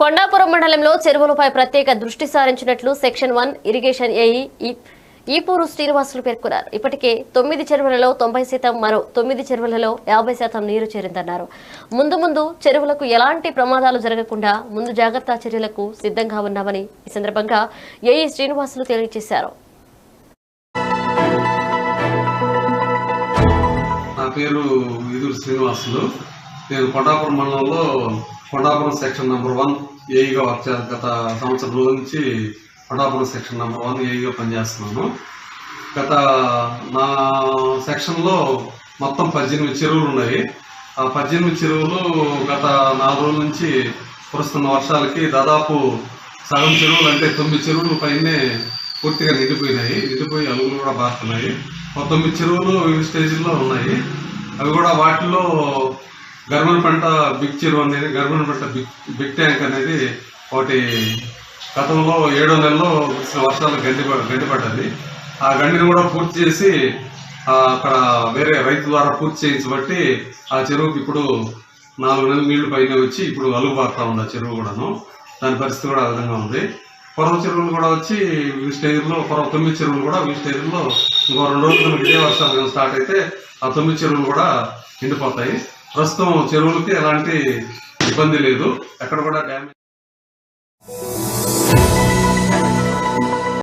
కొండాపురం మండలంలో చెరువులపై ప్రత్యేక దృష్టి సారించినట్లు సెక్షన్ వన్ ఇరిగేషన్ ఏఈ ఈ- ఈపూరు శ్రీనివాసులు పేర్కొన్నారు. ఇప్పటికే తొమ్మిది చెరువులలో తొంభై శాతం మరో తొమ్మిది చెరువులలో యాభై శాతం నీరు చేరిందన్నారు. ముందు ముందు చెరువులకు ఎలాంటి ప్రమాదాలు జరగకుండా ముందు జాగ్రత్త చర్యలకు సిద్ధంగా ఉన్నామని ఈ సందర్భంగా ఏఈ శ్రీనివాసులు తెలియజేశారు. నా పేరు ఇదురు శ్రీనివాసులు. నేను కొండాపురం మండలంలో కొండాపురం సెక్షన్ నెంబర్ వన్ ఏఈగా వర్క్ చే గత సంవత్సరం నుంచి కొండాపురం సెక్షన్ నెంబర్ వన్ ఏఈగా పనిచేస్తున్నాను. గత నా సెక్షన్లో మొత్తం పద్దెనిమిది చెరువులు ఉన్నాయి. ఆ పద్దెనిమిది చెరువులు గత నాలుగు రోజుల నుంచి కురుస్తున్న వర్షాలకి దాదాపు సగం చెరువులు అంటే తొమ్మిది చెరువులు పైనే పూర్తిగా నిండిపోయినాయి. నిండిపోయి అలుగులు కూడా బారుతున్నాయి. తొమ్మిది చెరువులు వివిధ స్టేజ్లో ఉన్నాయి. అవి కూడా వాటిలో గర్భన్ పంట బిగ్ చెరువు అనేది గర్భన్ పంట బిగ్ బిగ్ ట్యాంక్ అనేది ఒకటి గతంలో ఏడో నెలలో కురిసిన వర్షాలు గండి గండిపడ్డది ఆ గండిని కూడా పూర్తి చేసి అక్కడ వేరే రైతు ద్వారా పూర్తి చేయించబట్టి ఆ చెరువుకి ఇప్పుడు నాలుగు నెలలు నీళ్ళు పైన వచ్చి ఇప్పుడు అలుగు పారుతా ఉంది ఆ చెరువు కూడాను. దాని పరిస్థితి కూడా ఆ విధంగా ఉంది. పొరవ చెరువులు కూడా వచ్చి ఈ స్టేజ్లో పొరవ తొమ్మిది చెరువులు కూడా ఈ స్టేజ్లో ఇంకో రెండు రోజులు ఇదే వర్షాలు స్టార్ట్ అయితే ఆ తొమ్మిది చెరువులు కూడా ఎండిపోతాయి. ప్రస్తుతం చెరువులకి ఎలాంటి ఇబ్బంది లేదు. ఎక్కడ కూడా డ్యామేజ్